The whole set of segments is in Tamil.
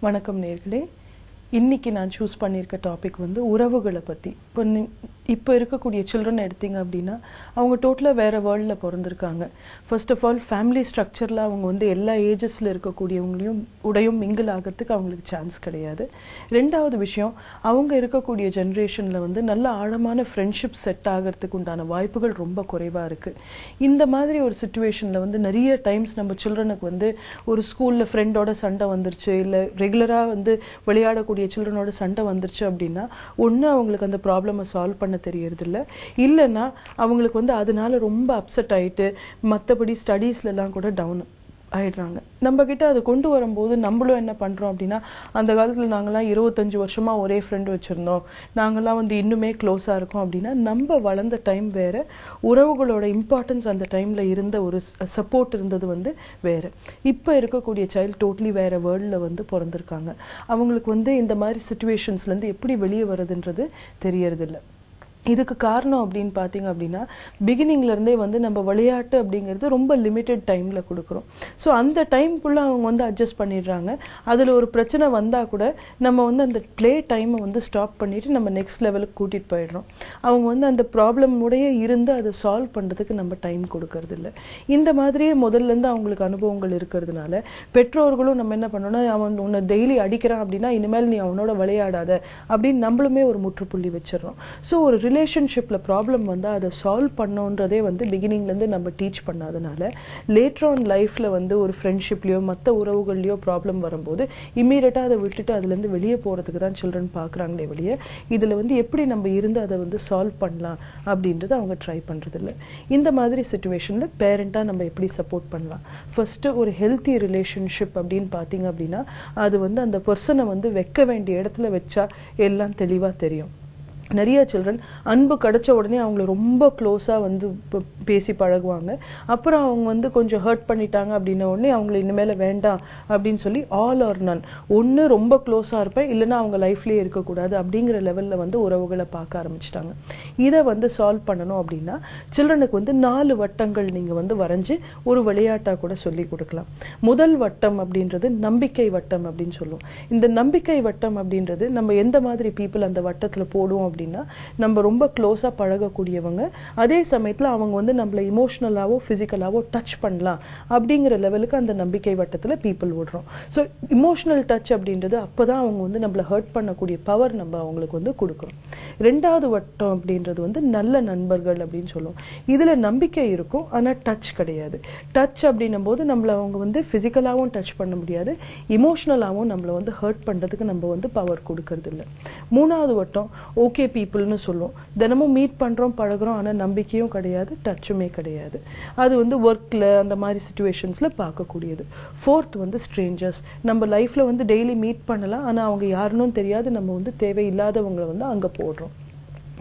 வணக்கம் நேர்களே. இன்னைக்கு நான் சூஸ் பண்ணியிருக்க டாபிக் வந்து உறவுகளை பற்றி இப்போ இப்போ இருக்கக்கூடிய சில்ட்ரன் எடுத்தீங்க அப்படின்னா அவங்க டோட்டலாக வேறு வேர்ல்டில் பிறந்திருக்காங்க. ஃபர்ஸ்ட் ஆஃப் ஆல் ஃபேமிலி ஸ்ட்ரக்சரில் அவங்க வந்து எல்லா ஏஜஸில் இருக்கக்கூடியவங்களையும் உடையும் மிங்கிள் ஆகிறதுக்கு அவங்களுக்கு சான்ஸ் கிடையாது. ரெண்டாவது விஷயம் அவங்க இருக்கக்கூடிய ஜென்ரேஷனில் வந்து நல்ல ஆழமான ஃப்ரெண்ட்ஷிப் செட் ஆகிறதுக்கு உண்டான வாய்ப்புகள் ரொம்ப குறைவாக இருக்குது இந்த மாதிரி ஒரு சுச்சுவேஷனில் வந்து நிறைய டைம்ஸ் நம்ம சில்ட்ரனுக்கு வந்து ஒரு ஸ்கூலில் ஃப்ரெண்டோட சண்டை வந்துருச்சு இல்லை ரெகுலராக வந்து விளையாடக்கூடிய சில்ட்ரனோட சண்டை வந்துருச்சு அப்படின்னா ஒன்று அவங்களுக்கு அந்த ப்ராப்ளமை சால்வ் பண்ண தெரியறது இல்லைன்னா அவங்களுக்கு வந்து அதனால ரொம்ப அப்செட் ஆயிட்டு மற்றபடி ஸ்டடீஸ்லலாம் கூட டவுன் ஆயிடுறாங்க. நம்ம கிட்ட அது கொண்டு வரும்போது நம்மளும் என்ன பண்றோம் அப்படின்னா அந்த காலத்துல நாங்கெல்லாம் இருபத்தஞ்சு வருஷமா ஒரே ஃப்ரெண்ட் வச்சிருந்தோம். நாங்கெல்லாம் வந்து இன்னுமே க்ளோஸா இருக்கோம் அப்படின்னா நம்ம வளர்ந்த டைம் வேற உறவுகளோட இம்பார்ட்டன்ஸ் அந்த டைம்ல இருந்த ஒரு சப்போர்ட் இருந்தது வந்து வேற. இப்ப இருக்கக்கூடிய சைல்டு டோட்டலி வேற வேர்ல்ட்ல வந்து பிறந்திருக்காங்க. அவங்களுக்கு வந்து இந்த மாதிரி சுச்சுவேஷன்ஸ்ல இருந்து எப்படி வெளியே வருதுன்றது தெரியறதில்லை. இதுக்கு காரணம் அப்படின்னு பார்த்தீங்க அப்படின்னா பிகினிங்லேருந்தே வந்து நம்ம விளையாட்டு அப்படிங்கிறது ரொம்ப லிமிட்டெட் டைமில் கொடுக்குறோம். ஸோ அந்த டைம்குள்ளே அவங்க வந்து அட்ஜஸ்ட் பண்ணிடுறாங்க. அதில் ஒரு பிரச்சனை வந்தால் கூட நம்ம வந்து அந்த ப்ளே டைமை வந்து ஸ்டாப் பண்ணிவிட்டு நம்ம நெக்ஸ்ட் லெவலுக்கு கூட்டிகிட்டு போயிடுறோம். அவங்க வந்து அந்த ப்ராப்ளம் உடைய இருந்து அதை சால்வ் பண்ணுறதுக்கு நம்ம டைம் கொடுக்கறதில்ல. இந்த மாதிரியே முதல்ல இருந்து அவங்களுக்கு அனுபவங்கள் இருக்கிறதுனால பெற்றோர்களும் நம்ம என்ன பண்ணோம்னா அவன் உன்னை டெய்லி அடிக்கிறான் அப்படின்னா இனிமேல் நீ அவனோட விளையாடாத அப்படின்னு நம்மளுமே ஒரு முற்றுப்புள்ளி வச்சிடறோம். ஸோ ஒரு ரிலேஷன்ஷிப்பில் ப்ராப்ளம் வந்து அதை சால்வ் பண்ணோன்றதே வந்து பிகினிங்லேருந்து நம்ம டீச் பண்ணாதனால லேட்டர் ஆன் லைஃப்பில் வந்து ஒரு ஃப்ரெண்ட்ஷிப்லேயோ மற்ற உறவுகள்லையோ ப்ராப்ளம் வரும்போது இம்மீடியட்டாக அதை விட்டுட்டு அதுலேருந்து வெளியே போகிறதுக்கு தான் சில்ட்ரன் பார்க்குறாங்களே வெளியே இதில் வந்து எப்படி நம்ம இருந்து அதை வந்து சால்வ் பண்ணலாம் அப்படின்றத அவங்க ட்ரை பண்ணுறதில்ல இந்த மாதிரி சுச்சுவேஷனில் பேரண்ட்டாக நம்ம எப்படி சப்போர்ட் பண்ணலாம்? ஃபஸ்ட்டு ஒரு ஹெல்த்தி ரிலேஷன்ஷிப் அப்படின்னு பார்த்தீங்க அப்படின்னா அது வந்து அந்த பர்சனை வந்து வைக்க வேண்டிய இடத்துல வச்சா எல்லாம் தெளிவாக தெரியும். நிறைய சில்ட்ரன் அன்பு கிடைச்ச உடனே அவங்கள ரொம்ப க்ளோஸாக வந்து பேசி பழகுவாங்க. அப்புறம் அவங்க வந்து கொஞ்சம் ஹர்ட் பண்ணிட்டாங்க அப்படின்ன உடனே அவங்கள இனிமேல் வேண்டாம் அப்படின்னு சொல்லி ஆல் ஆர் நன் ஒன்று ரொம்ப க்ளோஸாக இருப்பேன் இல்லைன்னா அவங்க லைஃப்லேயே இருக்கக்கூடாது அப்படிங்கிற லெவலில் வந்து உறவுகளை பார்க்க ஆரம்பிச்சிட்டாங்க. இதை வந்து சால்வ் பண்ணணும் அப்படின்னா சில்ட்ரனுக்கு வந்து நாலு வட்டங்கள் நீங்கள் வந்து வரைஞ்சு ஒரு விளையாட்டாக கூட சொல்லி கொடுக்கலாம். முதல் வட்டம் அப்படின்றது நம்பிக்கை வட்டம் அப்படின்னு சொல்லுவோம். இந்த நம்பிக்கை வட்டம் அப்படின்றது நம்ம எந்த மாதிரி பீப்புள் அந்த வட்டத்தில் போடுவோம் அப்படின்னா நம்ம ரொம்ப க்ளோஸாக பழகக்கூடியவங்க. அதே சமயத்துல அவங்க வந்து நம்மளை இமோஷனலாவோ ஃபிசிக்கலாகவோ டச் பண்ணலாம் அப்படிங்கிற லெவலுக்கு அந்த நம்பிக்கை வட்டத்துல பீப்புள் விடுறோம் ஸோ இமோஷனல் டச் அப்படின்றது அப்பதான் அவங்க வந்து நம்மள ஹர்ட் பண்ணக்கூடிய பவர் நம்ம அவங்களுக்கு வந்து கொடுக்குறோம் ரெண்டாவது வட்டம் அப்படின்றது வந்து நல்ல நண்பர்கள் அப்படின்னு சொல்லுவோம். இதுல நம்பிக்கை இருக்கும் ஆனா டச் கிடையாது. டச் அப்படின்னும் போது நம்மள அவங்க வந்து பிசிக்கலாவும் டச் பண்ண முடியாது. இமோஷனலாவும் நம்மள வந்து ஹர்ட் பண்றதுக்கு நம்ம வந்து பவர் கொடுக்கறது இல்ல மூணாவது வட்டம் ஓகே பீப்புள்னு சொல்லுவோம். தினமும் மீட் பண்றோம் பழகுறோம் ஆனா நம்பிக்கையும் கிடையாது டச்சுமே கிடையாது. அது வந்து ஒர்க்ல அந்த மாதிரி சுச்சுவேஷன்ஸ்ல பார்க்கக்கூடியது. ஃபோர்த் வந்து ஸ்ட்ரேஞ்சர்ஸ் நம்ம லைஃப்ல வந்து டெய்லி மீட் பண்ணலாம் ஆனா அவங்க யாருன்னும் தெரியாது. நம்ம வந்து தேவையில்லாதவங்களை வந்து அங்க போடுறோம்.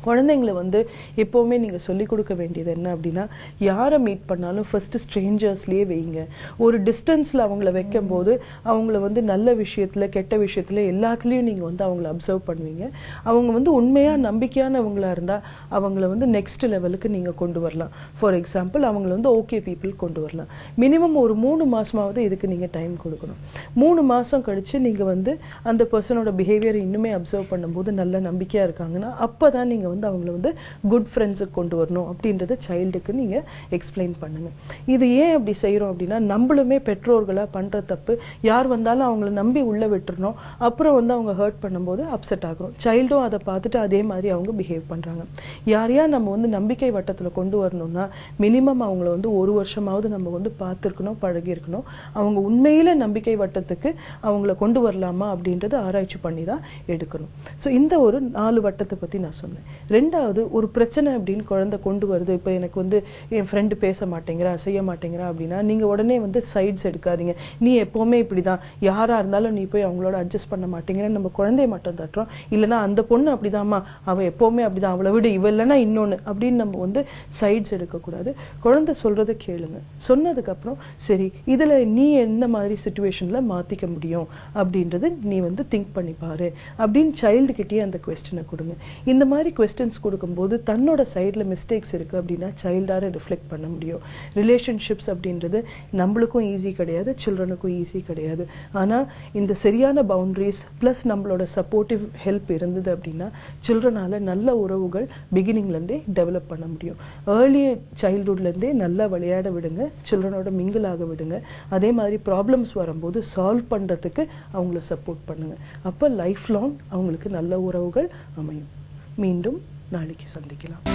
குழந்தைங்களை வந்து எப்போவுமே நீங்கள் சொல்லிக் கொடுக்க வேண்டியது என்ன அப்படின்னா யாரை மீட் பண்ணாலும் ஃபர்ஸ்ட் ஸ்ட்ரேஞ்சர்ஸ்லேயே வைங்க. ஒரு டிஸ்டன்ஸில் அவங்கள வைக்கும் போது அவங்கள வந்து நல்ல விஷயத்தில் கெட்ட விஷயத்தில் எல்லாத்துலேயும் நீங்கள் வந்து அவங்கள அப்சர்வ் பண்ணுவீங்க. அவங்க வந்து உண்மையாக நம்பிக்கையானவங்களாக இருந்தால் அவங்கள வந்து நெக்ஸ்ட் லெவலுக்கு நீங்கள் கொண்டு வரலாம். ஃபார் எக்ஸாம்பிள் அவங்கள வந்து ஓகே பீப்புள் கொண்டு வரலாம். மினிமம் ஒரு மூணு மாதமாவது இதுக்கு நீங்கள் டைம் கொடுக்கணும். மூணு மாதம் கழித்து நீங்கள் வந்து அந்த பர்சனோட பிஹேவியர் இன்னுமே அப்சர்வ் பண்ணும்போது நல்ல நம்பிக்கையாக இருக்காங்கன்னா அப்பதான் நீங்கள் வந்து அவங்கள வந்து குட் ஃப்ரெண்ட்ஸுக்கு கொண்டு வரணும் அப்படின்றத சைல்டுக்கு நீங்க எக்ஸ்பிளைன் பண்ணுங்க. இது ஏன் அப்படி செய்கிறோம் அப்படின்னா நம்மளுமே பெற்றோர்களா பண்ற தப்பு யார் வந்தாலும் அவங்கள நம்பி உள்ள விட்டுறணும் அப்புறம் வந்து அவங்க ஹர்ட் பண்ணும்போது அப்செட் ஆகிறோம். சைல்டும் அதை பார்த்துட்டு அதே மாதிரி அவங்க பிஹேவ் பண்றாங்க. யாரையா நம்ம வந்து நம்பிக்கை வட்டத்தில் கொண்டு வரணும்னா மினிமம் அவங்கள வந்து ஒரு வருஷமாவது நம்ம வந்து பார்த்துருக்கணும் பழகியிருக்கணும். அவங்க உண்மையில நம்பிக்கை வட்டத்துக்கு அவங்கள கொண்டு வரலாமா அப்படின்றத ஆராய்ச்சி பண்ணி தான் எடுக்கணும். ஸோ இந்த ஒரு நாலு வட்டத்தை பத்தி நான் சொன்னேன். ரெண்டாவது ஒரு பிரச்சனை அப்படின்னு குழந்தை கொண்டு வருது. இப்போ எனக்கு வந்து என் ஃப்ரெண்டு பேச மாட்டேங்கிறா செய்ய மாட்டேங்கிறா அப்படின்னா நீங்கள் உடனே வந்து சைட்ஸ் எடுக்காதீங்க. நீ எப்போதுமே இப்படி தான் யாராக இருந்தாலும் நீ போய் அவங்களோட அட்ஜஸ்ட் பண்ண மாட்டேங்கிற நம்ம குழந்தைய மட்டும் தட்டுறோம். இல்லைன்னா அந்த பொண்ணு அப்படிதாம்மா. அவள் எப்போவுமே அப்படிதான். அவளை விட இவ இல்லைன்னா இன்னொன்னு அப்படின்னு நம்ம வந்து சைட்ஸ் எடுக்கக்கூடாது. குழந்தை சொல்றதை கேளுங்க. சொன்னதுக்கப்புறம் சரி இதில் நீ எந்த மாதிரி சுச்சுவேஷனில் மாத்திக்க முடியும் அப்படின்றது நீ வந்து திங்க் பண்ணி பாரு. அப்படின்னு சைல்டு அந்த கொஸ்டினை கொடுங்க. இந்த மாதிரி கொஸ்டின் டிஸ்டன்ஸ் கொடுக்கும்போது தன்னோட சைடில் மிஸ்டேக்ஸ் இருக்குது அப்படின்னா சைல்டாக ரிஃப்ளெக்ட் பண்ண முடியும். ரிலேஷன்ஷிப்ஸ் அப்படின்றது நம்மளுக்கும் ஈஸி கிடையாது சில்ட்ரனுக்கும் ஈஸி கிடையாது. ஆனால் இந்த சரியான பவுண்டரிஸ் ப்ளஸ் நம்மளோட சப்போர்ட்டிவ் ஹெல்ப் இருந்தது அப்படின்னா சில்ட்ரனால நல்ல உறவுகள் பிகினிங்லேருந்தே டெவலப் பண்ண முடியும். ஏர்லி சைல்டுஹுட்லேருந்தே நல்லா விளையாட விடுங்க சில்ட்ரனோட மிங்கிள் ஆக விடுங்க. அதே மாதிரி ப்ராப்ளம்ஸ் வரும்போது சால்வ் பண்ணுறதுக்கு அவங்கள சப்போர்ட் பண்ணுங்கள் அப்போ லைஃப் லாங் அவங்களுக்கு நல்ல உறவுகள் அமையும். மீண்டும் நாளைக்கு சந்திக்கலாம்.